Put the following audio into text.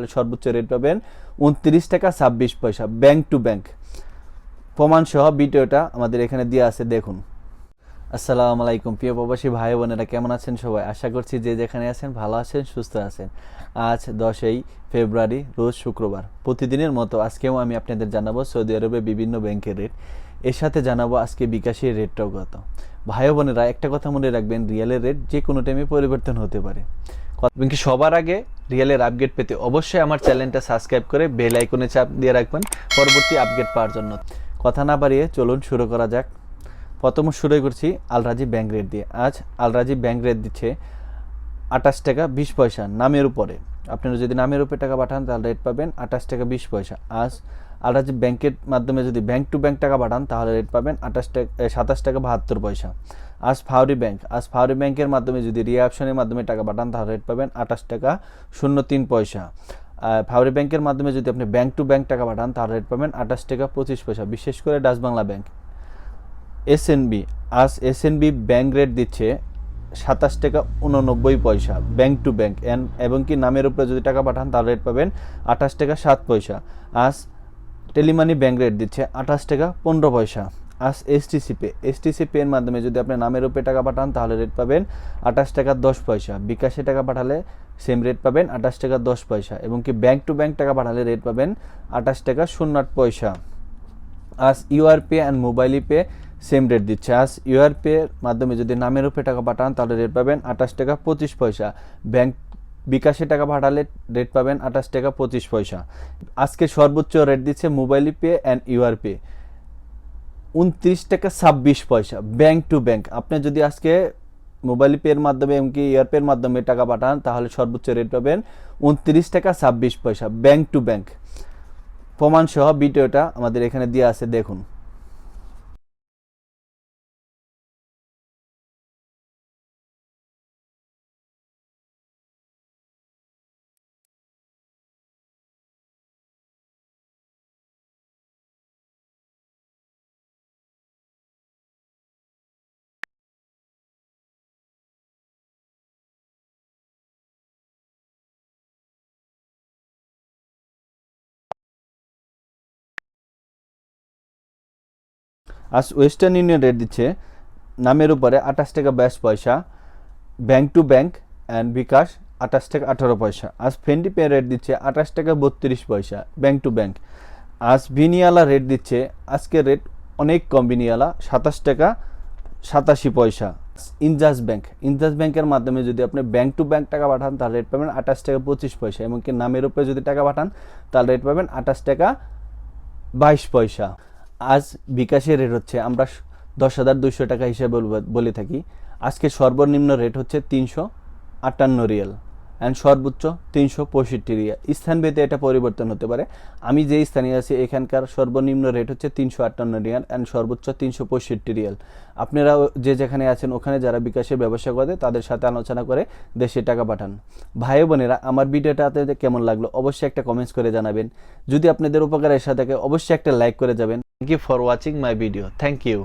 তাহলে সর্বোচ্চ রেট পাবেন উনত্রিশ টাকা ছাব্বিশ পয়সা ব্যাংক টু ব্যাংক প্রমাণ সহ ভিডিওটা আমাদের এখানে দিয়ে আছে, দেখুন। আসসালামু আলাইকুম, প্রিয় প্রবাসী ভাই বোনেরা, কেমন আছেন সবাই? আশা করছি যে যেখানে আছেন ভালো আছেন, সুস্থ আছেন। আজ দশই ফেব্রুয়ারি, রোজ শুক্রবার। প্রতিদিনের মতো আজকেও আমি আপনাদের জানাব সৌদি আরবে বিভিন্ন ব্যাংকের রেট এর সাথে জানাব আজকে বিকাশের রেটটাও কত। ভাই বোনেরা, একটা কথা মনে রাখবেন রিয়েলের রেট যে কোনো টাইমে পরিবর্তন হতে পারে। সবার আগে রিয়েলের আপডেট পেতে অবশ্যই আমার চ্যানেলটা সাবস্ক্রাইব করে বেল আইকনে চাপ দিয়ে রাখবেন। পরবর্তী আপডেট পাওয়ার জন্য। কথা না বাড়িয়ে চলুন শুরু করা যাক। প্রথম শুরু করছি আলরাজি ব্যাংক রেট দিয়ে। আজ আলরাজি ব্যাংক রেট দিচ্ছে আঠাশ টাকা বিশ পয়সা নামের উপরে। আপনারা যদি নামের উপরে টাকা পাঠান, তাহলে রেট পাবেন আঠাশ টাকা বিশ পয়সা। আজ আলরাজি ব্যাংকের মাধ্যমে যদি ব্যাংক টু ব্যাংক টাকা পাঠান, তাহলে রেট পাবেন আঠাশ টাকা সাতাশ টাকা বাহাত্তর পয়সা। আজ ফাউরি ব্যাংক, আজ ফাউরি ব্যাংকের মাধ্যমে যদি রিয়া অপশনের মাধ্যমে টাকা পাঠান, তাহলে রেট পাবেন আঠাশ টাকা শূন্য তিন পয়সা। ফাউরি ব্যাংকের মাধ্যমে যদি আপনি ব্যাংক টু ব্যাংক টাকা পাঠান, তাহলে রেট পাবেন আঠাশ টাকা পঁচিশ পয়সা, বিশেষ করে ডাচ বাংলা ব্যাংক। এসএনবি আজ এসএনবি ব্যাংক রেট দিচ্ছে সাতাশ টাকা উননব্বই পয়সা ব্যাংক টু ব্যাংক এবং কি নামের উপরে যদি টাকা পাঠান, তাহলে রেট পাবেন আঠাশ টাকা সাত পয়সা। আজ টেলিমানি ব্যাংক রেট দিচ্ছে আঠাশ টাকা পনেরো পয়সা। আজ এসটিসি পে এসটিসি পে এর মাধ্যমে যদি আপনি নামের উপরে টাকা পাঠান, তাহলে রেট পাবেন আঠাশ টাকা দশ পয়সা। বিকাশে টাকা পাঠালে সেম রেট পাবেন আঠাশ টাকা দশ পয়সা এবং কি ব্যাংক টু ব্যাংক টাকা পাঠালে রেট পাবেন আঠাশ টাকা শূন্য আট পয়সা। আজ UR pay and mobile pay same rate দিচ্ছে। আজ ইউআর পে এর মাধ্যমে যদি নামের উপরে টাকা পাঠান, তাহলে রেট পাবেন আঠাশ টাকা পঁচিশ পয়সা। ব্যাংক বিকাশে টাকা পাঠালে রেট পাবেন আঠাশ টাকা পঁচিশ পয়সা। আজকে সর্বোচ্চ রেট দিচ্ছে mobile pay and UR pay উনত্রিশ টাকা ছাব্বিশ পয়সা ব্যাংক টু ব্যাংক আপনি যদি আজকে মোবাইল পের মাধ্যমে এমনকি এয়ারপের মাধ্যমে টাকা পাঠান, তাহলে সর্বোচ্চ রেট পাবেন উনত্রিশ টাকা ছাব্বিশ পয়সা ব্যাংক টু ব্যাংক প্রমাণসহ বিটিওটা আমাদের এখানে দিয়ে আছে, দেখুন। আজ ওয়েস্টার্ন ইউনিয়ন রেট দিচ্ছে, নামের উপরে আঠাশ টাকা বাইশ পয়সা bank to bank and bKash আঠাশ টাকা আঠারো পয়সা। আজ ফেন্ডি পে রেট দিচ্ছে আঠাশ টাকা বত্রিশ পয়সা ব্যাংক টু ব্যাংক আজ বিনিয়ালা রেট দিচ্ছে আজকের রেট অনেক কম বিনিয়ালা সাতাশ টাকা সাতাশি পয়সা। ইনজাস ব্যাংক ইনজাস ব্যাংকের মাধ্যমে যদি আপনি ব্যাংক টু ব্যাংক টাকা পাঠান তাহলে রেট পাবেন আঠাশ টাকা পঁচিশ পয়সা, এমনকি নামের উপরে যদি টাকা পাঠান তাহলে রেট পাবেন আঠাশ টাকা বাইশ পয়সা। আজ বিকাশের রেট হচ্ছে, আমরা দশ হাজার দুইশো টাকা হিসেবে বলে থাকি। আজকে সর্বনিম্ন রেট হচ্ছে তিনশো আটান্ন রিয়াল। অ্যান্ড সর্বোচ্চ তিনশো পঁয়ষট্টি রিয়াল। স্থানভেদে এটা পরিবর্তন হতে পারে। আমি যে স্থানে আছি, এখানকার সর্বনিম্ন রেট হচ্ছে তিনশো আটান্ন রিয়াল অ্যান্ড সর্বোচ্চ তিনশো পঁয়ষট্টি রিয়াল। আপনারা যে যেখানে আছেন, ওখানে যারা বিকাশের ব্যবসা করে, তাদের সাথে আলোচনা করে দেশে টাকা পাঠান। ভাই বোনেরা, আমার ভিডিওটা আপনাদের কেমন লাগল অবশ্যই একটা কমেন্টস করে জানাবেন। যদি আপনাদের উপকার এসে থাকে, অবশ্যই একটা লাইক করে যাবেন। Thank you for watching my video thank you